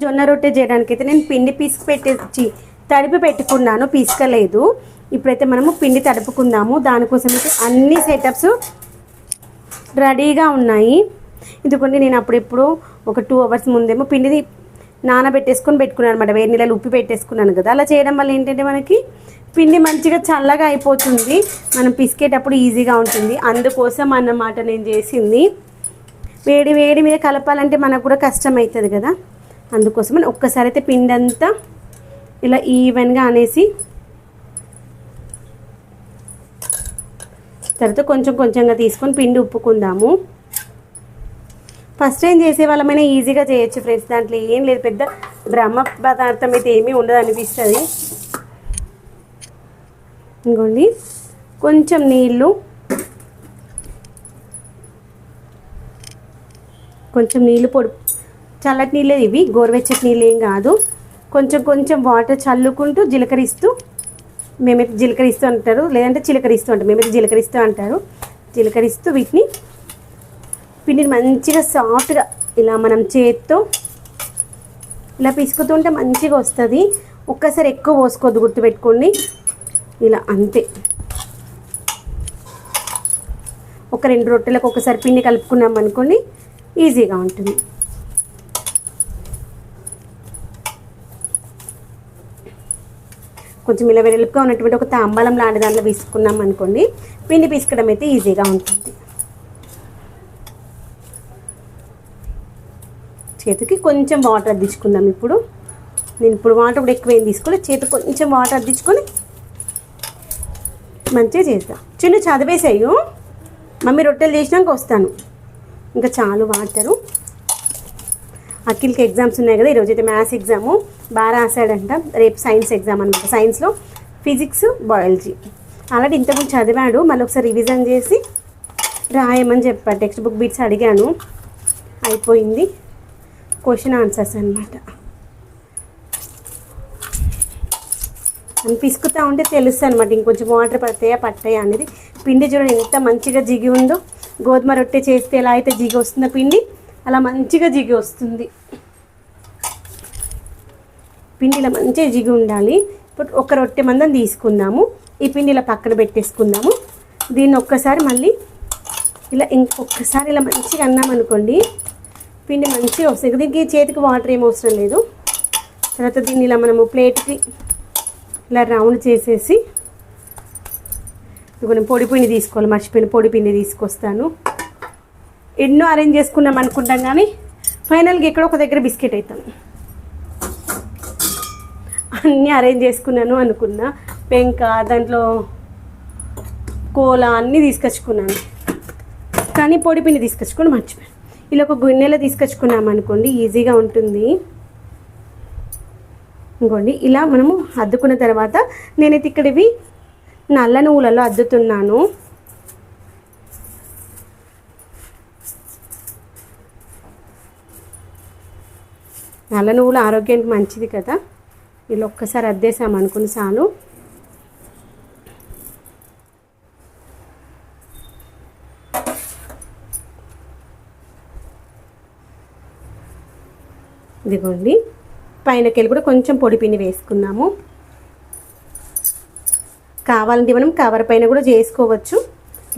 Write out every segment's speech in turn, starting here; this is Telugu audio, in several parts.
జొన్న రొట్టె చేయడానికి అయితే నేను పిండి పిసికి పెట్టేసి తడిపి పెట్టుకున్నాను పిసకలేదు. ఇప్పుడైతే మనము పిండి తడుపుకుందాము. దానికోసం అయితే అన్ని సెటప్స్ రెడీగా ఉన్నాయి. ఎందుకంటే నేను అప్పుడెప్పుడు ఒక టూ అవర్స్ ముందేమో పిండిది నానబెట్టేసుకొని పెట్టుకున్నాను అనమాట వేడి నీళ్ళలో ఉప్పి పెట్టేసుకున్నాను కదా. అలా చేయడం వల్ల ఏంటంటే మనకి పిండి మంచిగా చల్లగా అయిపోతుంది. మనం పిసికేటప్పుడు ఈజీగా ఉంటుంది. అందుకోసం అన్నమాట నేను చేసింది. వేడి వేడి మీద కలపాలంటే మనకు కూడా కష్టం అవుతుంది కదా. అందుకోసమని ఒక్కసారి అయితే పిండి అంతా ఇలా ఈవెన్గా అనేసి తర్వాత కొంచెం కొంచెంగా తీసుకొని పిండి ఉప్పుకుందాము. ఫస్ట్ టైం చేసే వాళ్ళమైనా ఈజీగా చేయొచ్చు ఫ్రెండ్స్ దాంట్లో ఏం లేదు. పెద్ద బ్రహ్మ పదార్థం అయితే ఏమీ ఉండదు అనిపిస్తుంది. ఇంకోండి. కొంచెం నీళ్ళు. కొంచెం నీళ్ళు పొడి చల్లటి నీళ్ళే ఇవి గోరువెచ్చటి నీళ్ళు ఏం కాదు. కొంచెం కొంచెం వాటర్ చల్లుకుంటూ జీలకరిస్తూ మేమైతే జీలకరిస్తూ అంటారు. లేదంటే చిలకరిస్తూ అంటారు. మేమైతే జీలకరిస్తూ అంటారు. జీలకరిస్తూ వీటిని పిండిని మంచిగా సాఫ్ట్గా ఇలా మనం చేత్తో ఇలా పిసుకుతుంటే మంచిగా వస్తుంది. ఒక్కసారి ఎక్కువ పోసుకోవద్దు గుర్తుపెట్టుకోండి. ఇలా అంతే. ఒక రెండు రొట్టెలకు ఒకసారి పిండి కలుపుకున్నాం అనుకోండి ఈజీగా ఉంటుంది. కొంచెం ఇలా వెలుపుగా ఉన్నటువంటి ఒక తాంబలం లాంటి దాంట్లో పీసుకున్నాం అనుకోండి పిండి పీసుకోవడం అయితే ఈజీగా ఉంటుంది. చేతికి కొంచెం వాటర్ అద్దించుకుందాం ఇప్పుడు. నేను ఇప్పుడు వాటర్ కూడా ఎక్కువ ఏం తీసుకోలే చేతికి కొంచెం వాటర్ అద్దించుకొని మంచిగా చేద్దాం చిన్న చదివేసాయి మమ్మీ రొట్టెలు చేసినాక వస్తాను. ఇంకా చాలు వాటరు. అఖిల్కి ఎగ్జామ్స్ ఉన్నాయి కదా ఈరోజు అయితే మ్యాథ్స్ ఎగ్జాము బాగా రాశాడంట. రేపు సైన్స్ ఎగ్జామ్ అనమాట సైన్స్లో ఫిజిక్స్ బయాలజీ ఆల్రెడీ ఇంతకుముందు చదివాడు మళ్ళీ ఒకసారి రివిజన్ చేసి రాయమని చెప్పాడు. టెక్స్ట్ బుక్ బిట్స్ అడిగాను. అయిపోయింది. క్వశ్చన్ ఆన్సర్స్ అనమాట అని పిసుకుతా ఉంటే తెలుస్తుంది అనమాట ఇంకొంచెం వాటర్ పడతాయా పట్టాయా అనేది. పిండి చూడండి ఎంత మంచిగా జిగి ఉందో. గోధుమ రొట్టె చేస్తే ఎలా అయితే జిగి వస్తుందో పిండి అలా మంచిగా జిగి వస్తుంది. పిండిలో మంచి మంచిగా జిగి ఉండాలి. ఇప్పుడు ఒక రొట్టె మందం తీసుకుందాము. ఈ పిండిలో పక్కన పెట్టేసుకుందాము. దీన్ని ఒక్కసారి మళ్ళీ ఇలా ఇంకొకసారి ఇలా మంచిగా అన్నామనుకోండి పిండి మంచిగా వస్తుంది. దీనికి చేతికి వాటర్ ఏం అవసరం లేదు. తర్వాత దీన్ని ఇలా మనము ప్లేట్కి ఇలా రౌండ్ చేసేసి ఇదిగో పొడి పిండి తీసుకోవాలి మర్చిపోయిన పొడి పిండి తీసుకొస్తాను. ఎన్నో అరేంజ్ చేసుకున్నాం అనుకుంటాం కానీ ఫైనల్గా ఎక్కడో ఒక దగ్గర బిస్కెట్ అవుతాం అన్నీ అరేంజ్ చేసుకున్నాను అనుకున్నా. పెంక దాంట్లో కోల అన్నీ తీసుకొచ్చుకున్నాను. కానీ పొడి పిండి తీసుకొచ్చుకొని మర్చిపోయాను. ఇలా ఒక గిన్నెలో తీసుకొచ్చుకున్నాం అనుకోండి ఈజీగా ఉంటుంది. ఇంకోండి ఇలా మనము అద్దుకున్న తర్వాత నేనైతే ఇక్కడ ఇవి నల్ల నువ్వులలో అద్దుతున్నాను. నల్ల నువ్వులు ఆరోగ్యానికి మంచిది కదా. ఇలా ఒక్కసారి అద్దేసాం అనుకుని చాలు. ఇదిగోండి. పైనకెళ్ళి కూడా కొంచెం పొడి పిండి వేసుకున్నాము కావాలంటే మనం కవర్ పైన కూడా చేసుకోవచ్చు.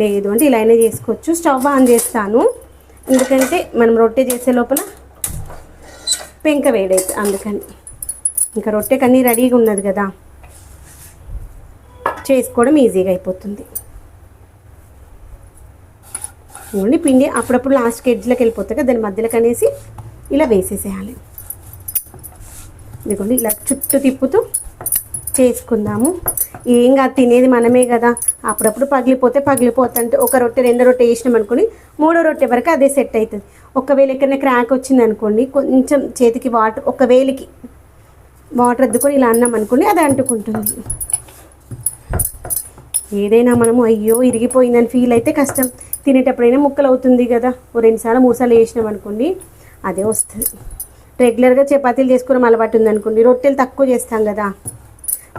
లేదు అంటే ఇలానే చేసుకోవచ్చు. స్టవ్ ఆన్ చేస్తాను. ఎందుకంటే మనం రొట్టె చేసే లోపల పెంక వేడైతే అందుకని. ఇంకా రొట్టె కన్నీ రెడీగా ఉన్నది కదా. చేసుకోవడం ఈజీగా అయిపోతుంది. ఓన్లీ పిండి అప్పుడప్పుడు లాస్ట్ ఎడ్జ్లోకి వెళ్ళిపోతాయి కదా దాని మధ్యలోకి అనేసి ఇలా వేసేసేయాలి. ఇదిగోండి ఇలా చుట్టూ తిప్పుతూ చేసుకుందాము. ఏం కాదు తినేది మనమే కదా. అప్పుడప్పుడు పగిలిపోతే పగిలిపోతుంటే ఒక రొట్టె రెండో రొట్టె వేసినాం అనుకోండి మూడో రొట్టె వరకు అదే సెట్ అవుతుంది. ఒకవేళ ఎక్కడైనా క్రాక్ వచ్చింది అనుకోండి కొంచెం చేతికి వాటర్ ఒకవేళకి వాటర్ అద్దుకొని ఇలా అన్నాం అనుకోండి అది అంటుకుంటుంది. ఏదైనా మనము అయ్యో ఇరిగిపోయిందని ఫీల్ అయితే కష్టం. తినేటప్పుడైనా ముక్కలు అవుతుంది కదా. ఓ రెండుసార్లు మూడుసార్లు వేసినాం అనుకోండి అదే వస్తుంది. రెగ్యులర్గా చపాతీలు చేసుకోవడం అలవాటు ఉందనుకోండి రొట్టెలు తక్కువ చేస్తాం కదా.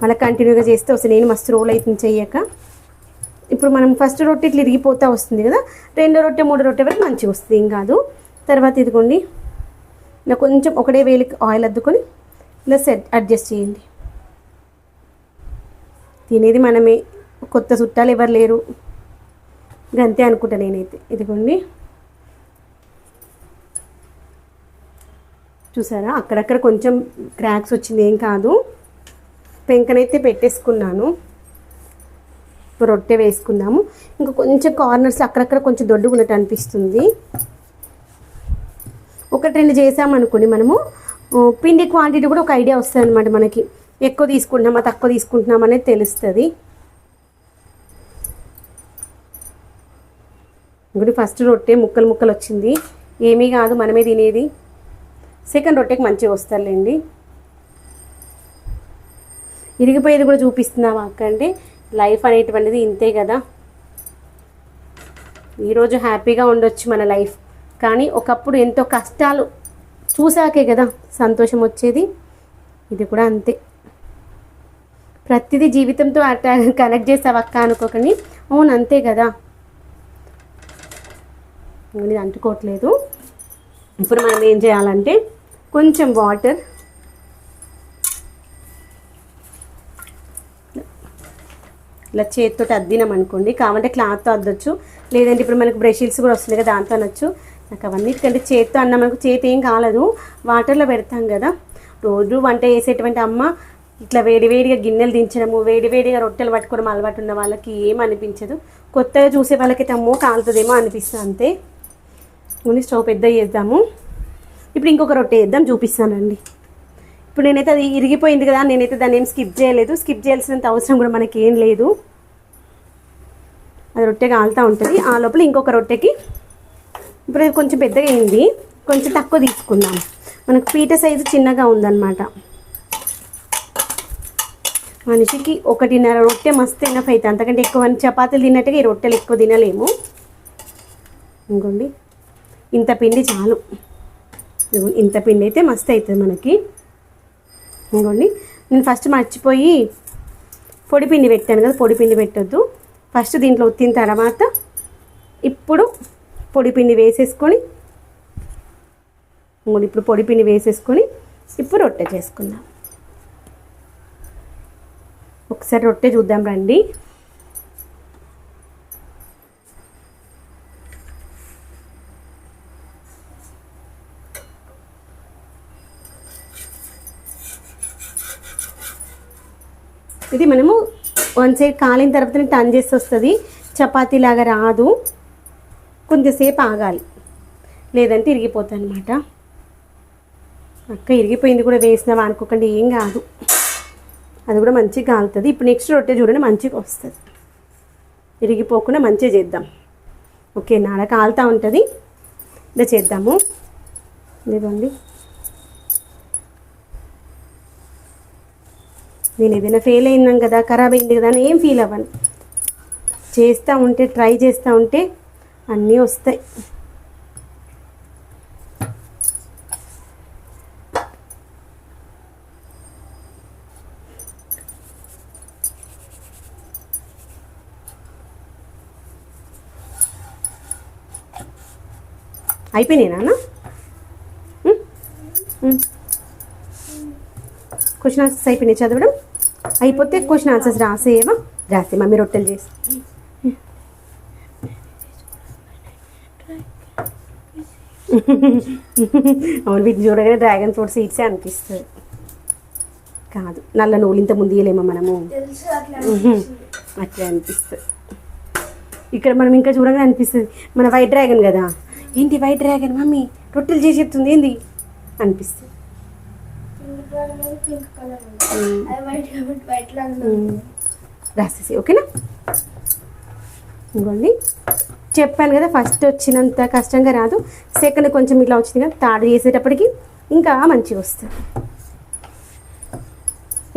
మళ్ళీ కంటిన్యూగా చేస్తే వస్తుంది నేను మస్తు రోల్ అవుతుంది చెయ్యక. ఇప్పుడు మనం ఫస్ట్ రొట్టె ఇట్లా ఇరిగిపోతూ వస్తుంది కదా. రెండో రొట్టె మూడో రొట్టె వరకు మంచిగా వస్తుంది ఏం కాదు. తర్వాత ఇదిగోండి ఇలా కొంచెం ఒకటే వేలికి ఆయిల్ అద్దుకొని ప్లస్ అడ్జస్ట్ చేయండి. తినేది మనమే. కొత్త చుట్టాలు ఎవరు లేరు. అంతే అనుకుంటా నేనైతే. ఇదిగోండి. చూసారా? అక్కడక్కడ కొంచెం క్రాక్స్ వచ్చింది. ఏం కాదు. పెంకనైతే పెట్టేసుకున్నాను. ఇప్పుడు రొట్టె వేసుకుందాము. ఇంకా కొంచెం కార్నర్స్ అక్కడక్కడ కొంచెం దొడ్డుగా ఉన్నట్టు అనిపిస్తుంది. ఒకటి రెండు చేసామనుకోండి మనము. పిండి క్వాంటిటీ కూడా ఒక ఐడియా వస్తుంది అనమాట మనకి. ఎక్కువ తీసుకుంటున్నామా తక్కువ తీసుకుంటున్నామా అనేది తెలుస్తుంది. ఇంకోటి ఫస్ట్ రొట్టె ముక్కలు ముక్కలు వచ్చింది. ఏమీ కాదు మనమే తినేది. సెకండ్ రొట్టెకి మంచిగా వస్తారులేండి ఇరిగిపోయేది కూడా చూపిస్తున్నావా అక్క అంటే లైఫ్ అనేటువంటిది ఇంతే కదా. ఈరోజు హ్యాపీగా ఉండొచ్చు మన లైఫ్ కానీ ఒకప్పుడు ఎంతో కష్టాలు చూసాకే కదా సంతోషం వచ్చేది. ఇది కూడా అంతే. ప్రతిదీ జీవితంతో అట్లా కనెక్ట్ చేసావు అక్క అనుకోకండి. అవును అంతే కదా. ఇది అంటుకోవట్లేదు. ఇప్పుడు మనం ఏం చేయాలంటే కొంచెం వాటర్ ఇలా చేతితో అద్దినాం అనుకోండి కావాలంటే క్లాత్తో అద్దొచ్చు. లేదంటే ఇప్పుడు మనకు బ్రషిల్స్ కూడా వస్తుంది కదా దాంతో అనొచ్చు. నాకు అవన్నిటికంటే చేతితో అన్న మనకు చేతి ఏం కాలేదు. వాటర్లో పెడతాం కదా. రోజు వంట చేసేటువంటి అమ్మ ఇట్లా వేడివేడిగా గిన్నెలు దించడము వేడివేడిగా రొట్టెలు పట్టుకోవడం అలవాటు ఉన్న వాళ్ళకి ఏం అనిపించదు. కొత్తగా చూసే వాళ్ళకైతే అమ్మో కాలుతుందేమో అనిపిస్తుంది అంతే. ఉని స్టవ్ పెద్ద చేద్దాము. ఇప్పుడు ఇంకొక రొట్టె వేద్దాం చూపిస్తానండి. ఇప్పుడు నేనైతే అది ఇరిగిపోయింది కదా నేనైతే దాన్ని ఏం స్కిప్ చేయలేదు. స్కిప్ చేయాల్సినంత అవసరం కూడా మనకి ఏం లేదు. అది రొట్టె కాలుతూ ఉంటుంది. ఆ లోపల ఇంకొక రొట్టెకి ఇప్పుడు ఇది కొంచెం పెద్దగా అయింది. కొంచెం తక్కువ తీసుకుందాం. మనకు పీట సైజు చిన్నగా ఉందన్నమాట. మనిషికి ఒకటిన్నర రొట్టె మస్తు ఎనఫ్ అవుతుంది అంతకంటే ఎక్కువ చపాతీలు తిన్నట్టుగా ఈ రొట్టెలు ఎక్కువ తినలేము. ఇంకోండి. ఇంత పిండి చాలు. ఇంత పిండి అయితే మస్తు అవుతుంది మనకి. ఇంకోండి. నేను ఫస్ట్ మర్చిపోయి పొడి పిండి పెట్టాను కదా పొడి పిండి పెట్టొద్దు. ఫస్ట్ దీంట్లో ఉత్తిన తర్వాత ఇప్పుడు పొడి పిండి వేసేసుకొని ఇప్పుడు పొడి పిండి వేసేసుకొని ఇప్పుడు రొట్టె చేసుకుందాం. ఒకసారి రొట్టె చూద్దాం రండి. ఇది మనము వన్ సైడ్ కాలిన తర్వాత టర్న్ చేసి వస్తుంది. చపాతీలాగా రాదు. కొంచెంసేపు ఆగాలి. లేదంటే ఇరిగిపోతుంది అనమాట అక్క ఇరిగిపోయింది కూడా వేసినావా అనుకోకండి ఏం కాదు. అది కూడా మంచిగా కాలుతుంది. ఇప్పుడు నెక్స్ట్ రొట్టె చూడండి మంచిగా వస్తుంది. ఇరిగిపోకుండా మంచిగా చేద్దాం. ఓకే నాడ కాలుతూ ఉంటుంది. ఇలా చేద్దాము. లేదండి నేను ఏదైనా ఫెయిల్ అయినాం కదా ఖరాబ్ అయింది కదా అని ఏం ఫీల్ అవ్వను. చేస్తూ ఉంటే ట్రై చేస్తూ ఉంటే అన్నీ వస్తాయి. అయిపోయినాయినా క్వశ్చన్ ఆన్సర్స్ అయిపోయినాయి చదవడం. అయిపోతే క్వశ్చన్ ఆన్సర్స్ రాసేవా రాసేమా మమ్మీ రొట్టెలు చేసి. అవును వీటిని చూడగానే డ్రాగన్ ఫ్రూట్ సీడ్సే అనిపిస్తుంది. కాదు నల్ల నూలు ఇంత ముందు ఇయ్యలేమా మనము? అట్లా అనిపిస్తుంది. ఇక్కడ మనం ఇంకా చూడగానే అనిపిస్తుంది మన వైట్ డ్రాగన్ కదా? ఏంటి వైట్ డ్రాగన్ మమ్మీ? రొట్టెలు చేసేస్తుంది ఏంది? అనిపిస్తుంది. రాసేసి ఓకేనా? ఇంకోండి. చెప్పాను కదా ఫస్ట్ వచ్చినంత కష్టంగా రాదు. సెకండ్ కొంచెం ఇట్లా వచ్చింది కదా థర్డ్ చేసేటప్పటికి ఇంకా మంచిగా వస్తుంది.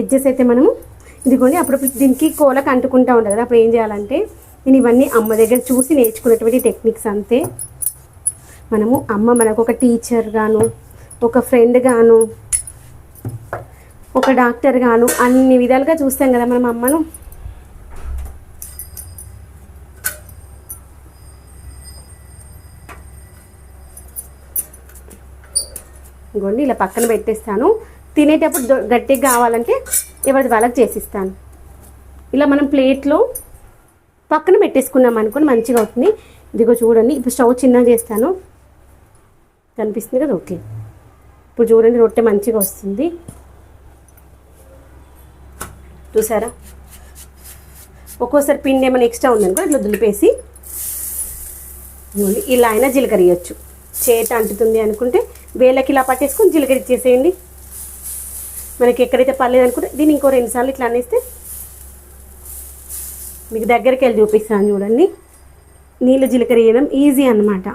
ఎడ్జెస్ అయితే మనము ఇదిగోండి అప్పుడప్పుడు దీనికి కోలకు అంటుకుంటా ఉంటుంది కదా అప్పుడు ఏం చేయాలంటే నేను ఇవన్నీ అమ్మ దగ్గర చూసి నేర్చుకున్నటువంటి టెక్నిక్స్ అంతే. మనము అమ్మ మనకు ఒక టీచర్ గాను ఒక ఫ్రెండ్ గాను ఒక డాక్టర్ గాను అన్ని విధాలుగా చూస్తాం కదా మనం అమ్మను. ఇదిగోండి ఇలా పక్కన పెట్టేస్తాను. తినేటప్పుడు గట్టిగా కావాలంటే ఎవరిది వాళ్ళకి చేసిస్తాను. ఇలా మనం ప్లేట్లో పక్కన పెట్టేసుకున్నాం అనుకోని మంచిగా అవుతుంది. ఇదిగో చూడండి ఇప్పుడు స్టవ్ చిన్నగా చేస్తాను. కనిపిస్తుంది కదా? ఓకే. ఇప్పుడు చూడండి రొట్టె మంచిగా వస్తుంది. చూసారా? ఒక్కోసారి పిండి ఏమైనా ఎక్స్ట్రా ఉందనుకో ఇట్లా దులిపేసి ఇలా అయినా జీలకర్ర ఇవ్వచ్చు చేత అంటుతుంది అనుకుంటే వేళ్ళకి ఇలా పట్టేసుకొని జీలకర్ర ఇచ్చేసేయండి. మనకి ఎక్కడైతే పర్లేదు అనుకుంటే దీన్ని ఇంకో రెండుసార్లు ఇట్లా అనేస్తే మీకు దగ్గరికి వెళ్ళి చూపిస్తాను చూడండి. నీళ్ళు జీలకర్ర వేయడం ఈజీ అన్నమాట.